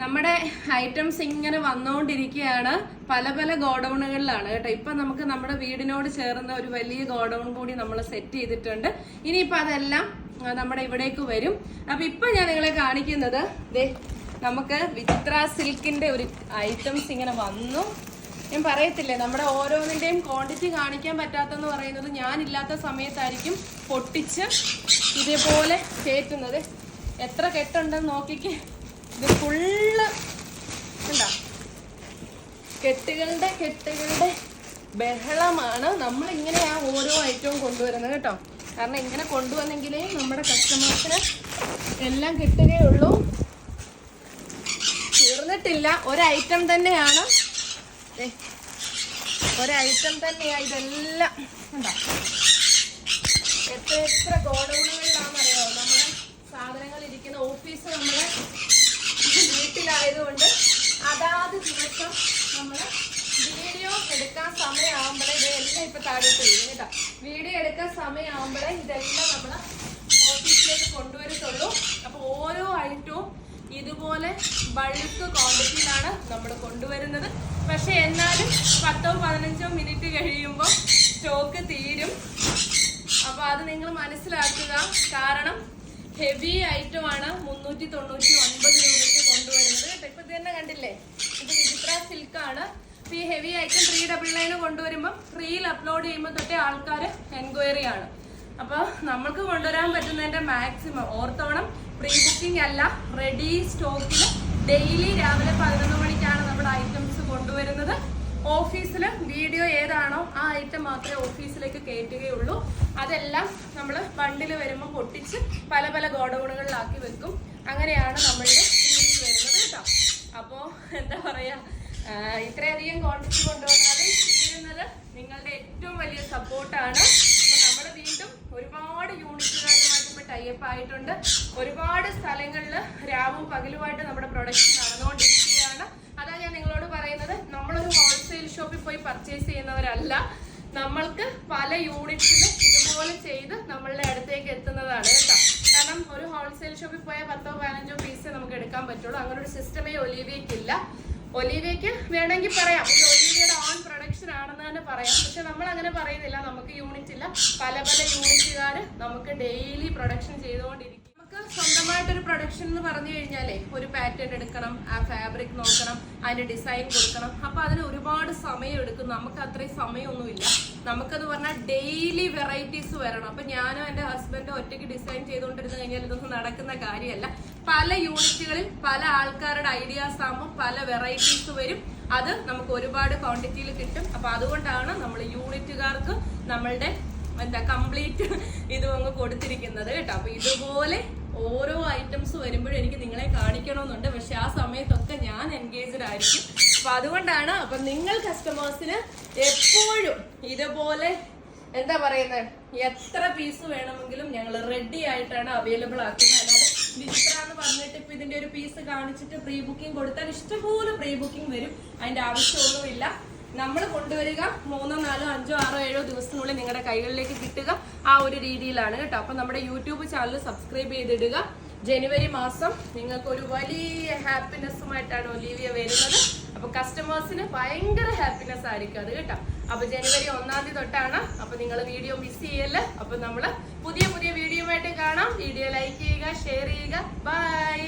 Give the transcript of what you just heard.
നമ്മുടെ ഐറ്റംസ് ഇങ്ങനെ വന്നുകൊണ്ടിരിക്കുകയാണ് പല പല ഗോഡൗണുകളിലാണ് കേട്ടോ. ഇപ്പൊ നമുക്ക് നമ്മുടെ വീടിനോട് ചേർന്ന ഒരു വലിയ ഗോഡൗൺ കൂടി നമ്മൾ സെറ്റ് ചെയ്തിട്ടുണ്ട്. ഇനിയിപ്പോൾ അതെല്ലാം നമ്മുടെ ഇവിടേക്ക് വരും. അപ്പൊ ഇപ്പൊ ഞാൻ നിങ്ങളെ കാണിക്കുന്നത് ദേ നമുക്ക് വിചിത്ര സിൽക്കിന്റെ ഒരു ഐറ്റംസ് ഇങ്ങനെ വന്നു. ഞാൻ പറയത്തില്ലേ നമ്മുടെ ഓരോന്നിന്റെയും ക്വാണ്ടിറ്റി കാണിക്കാൻ പറ്റാത്തെന്ന് പറയുന്നത് ഞാനില്ലാത്ത സമയത്തായിരിക്കും പൊട്ടിച്ച് ഇതേപോലെ കയറ്റുന്നത്. എത്ര കെട്ടുണ്ടെന്ന് നോക്കിക്ക്. ഇത് ഫുള്ള് ഉണ്ടോ കെട്ടുകളുടെ കെട്ടുകളുടെ ബഹളമാണ് നമ്മൾ ഇങ്ങനെയാ ഓരോ ഐറ്റവും കൊണ്ടുവരുന്നത് കേട്ടോ. കാരണം ഇങ്ങനെ കൊണ്ടുവന്നെങ്കിലേ നമ്മുടെ കസ്റ്റമേഴ്സിന് എല്ലാം കിട്ടുകയുള്ളൂ തീർന്നിട്ടില്ല. ഒരൈറ്റം തന്നെയാണ്. ഒരൈറ്റം തന്നെയാ ഇതെല്ലാം. ഉണ്ടോ എത്ര എത്ര ഗോഡൌണുകളിലാണെന്നറിയാമോ നമ്മുടെ സാധനങ്ങൾ ഇരിക്കുന്ന ഓഫീസ് നമ്മുടെ നമ്മൾ വീഡിയോ എടുക്കാൻ സമയമാകുമ്പോഴേ ഇതെല്ലാം ഇപ്പൊ താഴോട്ട് വീഴും കേട്ടോ. വീഡിയോ എടുക്കാൻ സമയമാകുമ്പോഴേ ഇതെല്ലാം നമ്മൾ ഓഫീസിലേക്ക് കൊണ്ടുവരത്തുള്ളൂ. അപ്പൊ ഓരോ ഐറ്റവും ഇതുപോലെ ബൾക്ക് ക്വാണ്ടിറ്റിയിലാണ് നമ്മൾ കൊണ്ടുവരുന്നത്. പക്ഷെ എന്നാലും പത്തോ പതിനഞ്ചോ മിനിറ്റ് കഴിയുമ്പോൾ സ്റ്റോക്ക് തീരും. അപ്പൊ അത് നിങ്ങൾ മനസ്സിലാക്കുക. കാരണം ഹെവി ഐറ്റം ആണ് മുന്നൂറ്റി തൊണ്ണൂറ്റി ഒൻപത് രൂപയ്ക്ക് കൊണ്ടുവരുന്നത് കേട്ടോ ഇപ്പൊ ഇത് തന്നെ കണ്ടില്ലേ ഇത് ആണ്. ഈ heavy item three double nine കൊണ്ടുവരുമ്പോൾ റീൽ അപ്ലോഡ് ചെയ്യുമ്പോൾ തൊട്ടേ ആൾക്കാർ എൻക്വയറി ആണ്. അപ്പോൾ നമ്മൾക്ക് കൊണ്ടുവരാൻ പറ്റുന്നതിന്റെ മാക്സിമം ഓർത്തോണം പ്രീ ബുക്കിംഗ് അല്ല റെഡി സ്റ്റോക്കിൽ ഡെയിലി രാവിലെ പതിനൊന്ന് മണിക്കാണ് നമ്മുടെ ഐറ്റംസ് കൊണ്ടുവരുന്നത്. ഓഫീസിൽ വീഡിയോ ഏതാണോ ആ ഐറ്റം മാത്രമേ ഓഫീസിലേക്ക് കയറ്റുകയുള്ളൂ അതെല്ലാം നമ്മൾ ബണ്ടിൽ വരുമ്പോൾ പൊട്ടിച്ച് പല പല ഗോഡൗണുകളിലാക്കി വെക്കും. അങ്ങനെയാണ് നമ്മളുടെ വരുന്നത് കേട്ടോ. അപ്പോൾ എന്താ പറയാ ആ, ഇത്രയധികം കോൺഫിഡൻസ് കൊണ്ടുവന്നാൽ ചെയ്യുന്നത് നിങ്ങളുടെ ഏറ്റവും വലിയ സപ്പോർട്ടാണ് അപ്പോൾ നമ്മൾ വീണ്ടും ഒരുപാട് യൂണിറ്റുകാരുമായിട്ട് ഇപ്പോൾ ടൈപ്പ് ആയിട്ടുണ്ട്. ഒരുപാട് സ്ഥലങ്ങളിൽ രാവും പകലുമായിട്ട് നമ്മുടെ പ്രൊഡക്ഷൻ നടന്നുകൊണ്ടിരിക്കുകയാണ്. അതാ ഞാൻ നിങ്ങളോട് പറയുന്നത് നമ്മളൊരു ഹോൾസെയിൽ ഷോപ്പിൽ പോയി പർച്ചേസ് ചെയ്യുന്നവരല്ല. നമ്മൾക്ക് പല യൂണിറ്റ്സിലും ഇതുപോലെ ചെയ്ത് നമ്മളുടെ അടുത്തേക്ക് എത്തുന്നതാണ് കേട്ടോ. കാരണം ഒരു ഹോൾസെയിൽ ഷോപ്പിൽ പോയാൽ പത്തോ പതിനഞ്ചോ പീസ് നമുക്ക് എടുക്കാൻ പറ്റുള്ളൂ. അങ്ങനെ ഒരു സിസ്റ്റമേ ഒലീവിയയ്ക്കില്ല ഒലീവിയയ്ക്ക് വേണമെങ്കിൽ പറയാം. ഇത് ഒലീവയുടെ ഓൺ പ്രൊഡക്ഷൻ ആണെന്ന് തന്നെ പറയാം. പക്ഷെ നമ്മൾ അങ്ങനെ പറയുന്നില്ല. നമുക്ക് യൂണിറ്റ് ഇല്ല. പല പല യൂണിറ്റുകാർ നമുക്ക് ഡെയിലി പ്രൊഡക്ഷൻ ചെയ്തുകൊണ്ടിരിക്കും. സ്വന്തമായിട്ടൊരു പ്രൊഡക്ഷൻ എന്ന് പറഞ്ഞു കഴിഞ്ഞാലേ ഒരു പാറ്റേൺ എടുക്കണം ആ ഫാബ്രിക് നോക്കണം അതിന്റെ ഡിസൈൻ കൊടുക്കണം. അപ്പൊ അതിന് ഒരുപാട് സമയം എടുക്കും. നമുക്ക് അത്രയും സമയമൊന്നുമില്ല. നമുക്കെന്ന് പറഞ്ഞാൽ ഡെയിലി വെറൈറ്റീസ് വരണം. അപ്പൊ ഞാനും എന്റെ ഹസ്ബൻഡും ഒറ്റയ്ക്ക് ഡിസൈൻ ചെയ്തുകൊണ്ടിരുന്നു കഴിഞ്ഞാൽ ഇതൊന്നും നടക്കുന്ന കാര്യമല്ല. പല യൂണിറ്റുകളിൽ പല ആൾക്കാരുടെ ഐഡിയാസ് ആകുമ്പോൾ പല വെറൈറ്റീസ് വരും. അത് നമുക്ക് ഒരുപാട് ക്വാണ്ടിറ്റിയിൽ കിട്ടും. അപ്പൊ അതുകൊണ്ടാണ് നമ്മൾ യൂണിറ്റുകാർക്ക് നമ്മളുടെ എന്താ കംപ്ലീറ്റ് ഇതും അങ്ങ് കൊടുത്തിരിക്കുന്നത് കേട്ടോ. അപ്പൊ ഇതുപോലെ ഓരോ ഐറ്റംസ് വരുമ്പോഴും എനിക്ക് നിങ്ങളെ കാണിക്കണമെന്നുണ്ട്. പക്ഷെ ആ സമയത്തൊക്കെ ഞാൻ എൻഗേജ്ഡ് ആയിരിക്കും. അപ്പൊ അതുകൊണ്ടാണ് അപ്പൊ നിങ്ങൾ കസ്റ്റമേഴ്സിന് എപ്പോഴും ഇതുപോലെ എന്താ പറയുന്നത് എത്ര പീസ് വേണമെങ്കിലും ഞങ്ങൾ റെഡി ആയിട്ടാണ് അവൈലബിൾ ആക്കുന്നത്. അല്ലാതെ എന്ന് പറഞ്ഞിട്ട് ഇപ്പൊ ഇതിന്റെ ഒരു പീസ് കാണിച്ചിട്ട് പ്രീ ബുക്കിംഗ് കൊടുത്താൽ ഇഷ്ടംപോലെ പ്രീ ബുക്കിംഗ് വരും. അതിന്റെ ആവശ്യമൊന്നുമില്ല. നമ്മൾ കൊണ്ടുവരിക മൂന്നോ നാലോ അഞ്ചോ ആറോ ഏഴോ ദിവസത്തിനുള്ളിൽ നിങ്ങളുടെ കൈകളിലേക്ക് കിട്ടുക ആ ഒരു രീതിയിലാണ് കേട്ടോ. അപ്പൊ നമ്മുടെ യൂട്യൂബ് ചാനൽ സബ്സ്ക്രൈബ് ചെയ്തിടുക. ജനുവരി മാസം നിങ്ങൾക്ക് ഒരു വലിയ ഹാപ്പിനെസ്സുമായിട്ടാണ് ഒലീവിയ വരുന്നത്. അപ്പൊ കസ്റ്റമേഴ്സിന് ഭയങ്കര ഹാപ്പിനെസ് ആയിരിക്കും അത് കേട്ടോ. അപ്പൊ ജനുവരി ഒന്നാം തീയതി തൊട്ടാണ് അപ്പൊ നിങ്ങൾ വീഡിയോ മിസ് ചെയ്യല്ല അപ്പൊ നമ്മൾ പുതിയ പുതിയ വീഡിയോ ആയിട്ട് കാണാം. വീഡിയോ ലൈക്ക് ചെയ്യുക ഷെയർ ചെയ്യുക. ബൈ